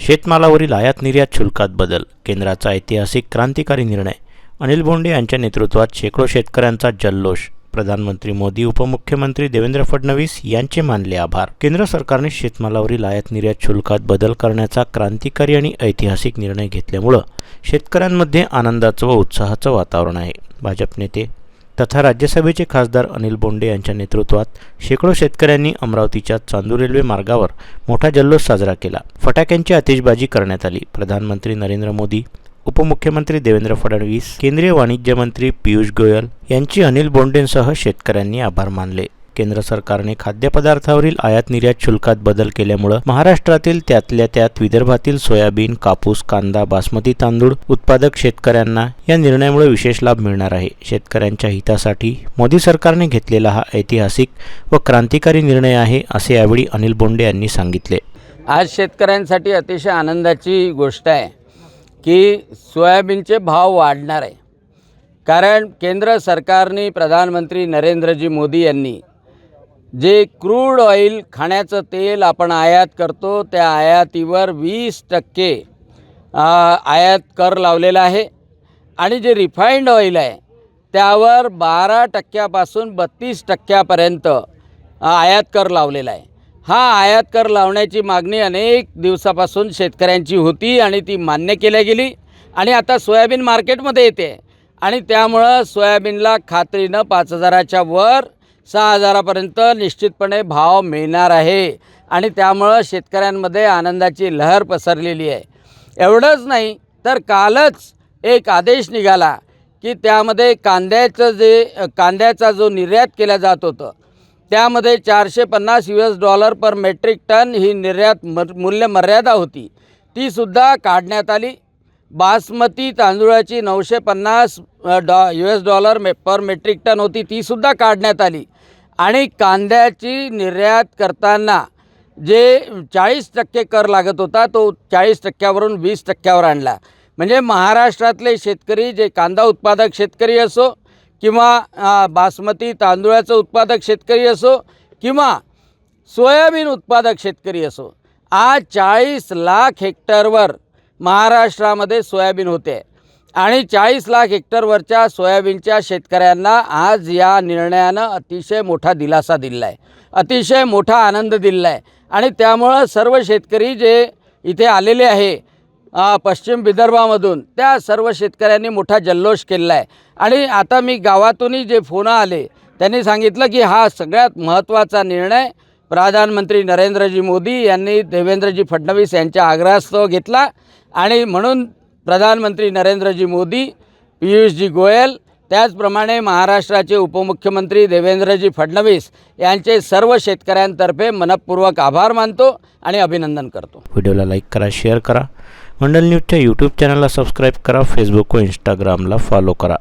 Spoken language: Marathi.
शेतमालावरील आयात निर्यात शुल्कात बदल केंद्राचा ऐतिहासिक क्रांतिकारी निर्णय अनिल बोंडे यांच्या नेतृत्वात शेकडो शेतकऱ्यांचा जल्लोष प्रधानमंत्री मोदी उपमुख्यमंत्री देवेंद्र फडणवीस यांचे मानले आभार. केंद्र सरकारने शेतमालावरील आयात निर्यात शुल्कात बदल करण्याचा क्रांतिकारी आणि ऐतिहासिक निर्णय घेतल्यामुळं शेतकऱ्यांमध्ये आनंदाचं व उत्साहाचं वातावरण आहे. भाजप नेते तथा राज्यसभेचे खासदार अनिल बोंडे यांच्या नेतृत्वात शेकडो शेतकऱ्यांनी अमरावतीच्या चांदूर रेल्वे मार्गावर मोठा जल्लोष साजरा केला. फटाक्यांची आतिषबाजी करण्यात आली. प्रधानमंत्री नरेंद्र मोदी उपमुख्यमंत्री देवेंद्र फडणवीस केंद्रीय वाणिज्य मंत्री पियुष गोयल यांची अनिल बोंडेंसह शेतकऱ्यांनी आभार मानले. केंद्र सरकारने खाद्यपदार्थावरील आयात निर्यात शुल्कात बदल केल्यामुळं महाराष्ट्रातील त्यातल्या त्यात विदर्भातील सोयाबीन कापूस कांदा बासमती तांदूळ उत्पादक शेतकऱ्यांना या निर्णयामुळे विशेष लाभ मिळणार आहे. शेतकऱ्यांच्या हितासाठी मोदी सरकारने घेतलेला हा ऐतिहासिक व क्रांतिकारी निर्णय आहे असे यावेळी अनिल बोंडे यांनी सांगितले. आज शेतकऱ्यांसाठी अतिशय आनंदाची गोष्ट आहे की सोयाबीनचे भाव वाढणार आहे. कारण केंद्र सरकारने प्रधानमंत्री नरेंद्रजी मोदी यांनी जे क्रूड ऑइल खाण्याचं तेल आपण आयात करतो त्या आयातीवर वीस टक्के आयात कर लावलेला आहे. आणि जे रिफाईंड ऑइल आहे त्यावर बारा टक्क्यापासून बत्तीस टक्क्यापर्यंत आयात कर लावलेला आहे. हा आयात कर लावण्याची मागणी अनेक दिवसापासून शेतकऱ्यांची होती आणि ती मान्य केल्या गेली. आणि आता सोयाबीन मार्केटमध्ये येते. आणि त्यामुळं सोयाबीनला खात्रीनं पाच हजाराच्या वर सहा हजारापर्यंत निश्चितपणे भाव मिळणार आहे. आणि त्यामुळं शेतकऱ्यांमध्ये आनंदाची लहर पसरलेली आहे. एवढंच नाही तर कालच एक आदेश निघाला की त्यामध्ये कांद्याचं जे कांद्याचा जो निर्यात केला जात होतं त्यामध्ये चारशे पन्नास U S dollar per metric ton ही निर्यात म मूल्य मर्यादा होती तीसुद्धा काढण्यात आली. बासमती तांदूळाची नऊशे पन्नास डॉ यू एस डॉलर मे पर मेट्रिक टन होती तीसुद्धा काढण्यात आली. आणि कांद्याची निर्यात करताना जे चाळीस टक्के कर लागत होता तो चाळीस टक्क्यावरून वीस टक्क्यावर आणला. म्हणजे महाराष्ट्रातले शेतकरी जे कांदा उत्पादक शेतकरी असो किंवा बासमती तांदूळाचं उत्पादक शेतकरी असो किंवा सोयाबीन उत्पादक शेतकरी असो आज चाळीस लाख हेक्टरवर महाराष्ट्रामध्ये सोयाबीन होते. आणि चाळीस लाख हेक्टरवरच्या सोयाबीनच्या शेतकऱ्यांना आज या निर्णयानं अतिशय मोठा दिलासा दिला आहे अतिशय मोठा आनंद दिला आहे आणि त्यामुळं सर्व शेतकरी जे इथे आलेले आहे पश्चिम विदर्भामधून त्या सर्व शेतकऱ्यांनी मोठा जल्लोष केलेला आहे आणि आता मी गावातूनही जे फोन आले त्यांनी सांगितलं की हा सगळ्यात महत्त्वाचा निर्णय प्रधानमंत्री नरेंद्रजी मोदी यांनी देवेंद्रजी फडणवीस यांच्या आग्रहास्तव घेतला. आणि म्हणून प्रधानमंत्री नरेंद्रजी मोदी पियुषजी गोयल त्याचप्रमाणे महाराष्ट्राचे उपमुख्यमंत्री देवेंद्रजी फडणवीस यांचे सर्व शेतकऱ्यांतर्फे मनपूर्वक आभार मानतो आणि अभिनंदन करतो. व्हिडिओला लाईक करा शेअर करा. मंडल न्यूजच्या यूट्यूब चॅनलला सबस्क्राईब करा फेसबुक व इंस्टाग्रामला फॉलो करा.